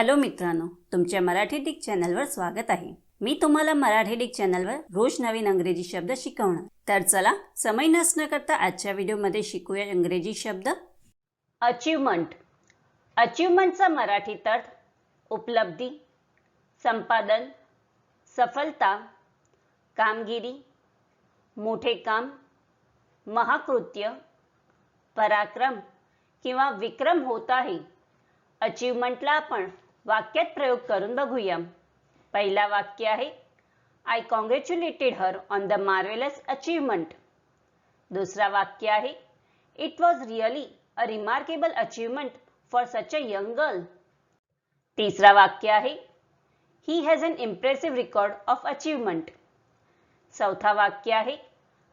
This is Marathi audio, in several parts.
हॅलो मित्रांनो तुमच्या मराठी डिक चॅनलवर स्वागत आहे. मी तुम्हाला मराठी डिक चॅनलवर रोज नवीन अंग्रेजी शब्द शिकवणार. तर चला समय नसणं करता आजच्या व्हिडिओमध्ये शिकूया इंग्रजी शब्द. अचिव्हमेंट अचीवमेंटचा मराठीत अर्थ उपलब्धी संपादन सफलता कामगिरी मोठे काम महाकृत्य पराक्रम किंवा विक्रम होत आहे. अचिव्हमेंटला आपण वाक्यात प्रयोग करून बघूया पहिला वाक्य आहे I congratulated her on the marvellous achievement दुसरा वाक्य आहे it was really a remarkable achievement for such a young girl तिसरा वाक्य आहे he has an impressive record of achievement चौथा वाक्य आहे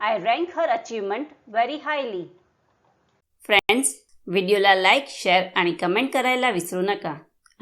I rank her achievement very highly friends व्हिडिओला लाईक शेअर आणि कमेंट करायला विसरू नका.